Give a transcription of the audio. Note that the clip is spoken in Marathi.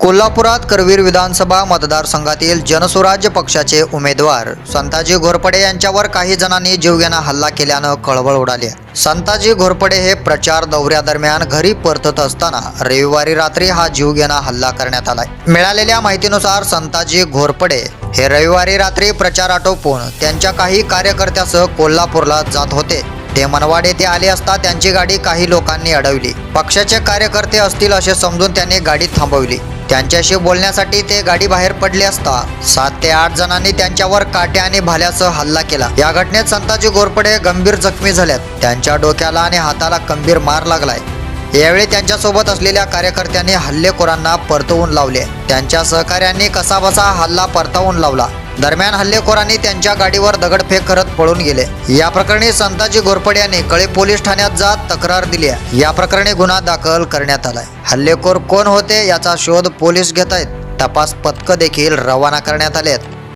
कोल्हापुरात करवीर विधानसभा मतदारसंघातील जनसुराज्य पक्षाचे उमेदवार संताजी घोरपडे यांच्यावर काही जणांनी जीवघेणा हल्ला केल्यानं कळबळ उडाली. संताजी घोरपडे हे प्रचार दौऱ्यादरम्यान घरी परतत असताना रविवारी रात्री हा जीवघेणा हल्ला करण्यात आलाय. मिळालेल्या माहितीनुसार संताजी घोरपडे हे रविवारी रात्री प्रचार आटोपून त्यांच्या काही कार्यकर्त्यासह कोल्हापूरला जात होते. ते मनवाड येथे आले असता त्यांची गाडी काही लोकांनी अडवली. पक्षाचे कार्यकर्ते असतील असे समजून त्यांनी गाडी थांबवली. त्यांच्याशी बोलण्यासाठी ते गाडी बाहेर पडले असता सात ते आठ जणांनी त्यांच्यावर काट्या आणि भाल्यासह हल्ला केला. या घटनेत संताजी घोरपडे गंभीर जखमी झाल्यात. त्यांच्या डोक्याला आणि हाताला गंभीर मार लागलाय. यावेळी त्यांच्यासोबत असलेल्या कार्यकर्त्यांनी हल्लेखोरांना परतवून लावले. त्यांच्या सहकाऱ्यांनी कसाबसा हल्ला परतवून लावला. दरम्यान हल्लेखोरांनी त्यांच्या गाडीवर दगडफेक करत पळून गेले. या प्रकरणी संताजी घोरपडे यांनी कळे पोलीस ठाण्यात जात तक्रार दिली आहे. या प्रकरणी गुन्हा दाखल करण्यात आलाय. हल्लेखोर कोण होते याचा शोध पोलीस घेत आहेत. तपास पथकं देखील रवाना करण्यात आले आहेत.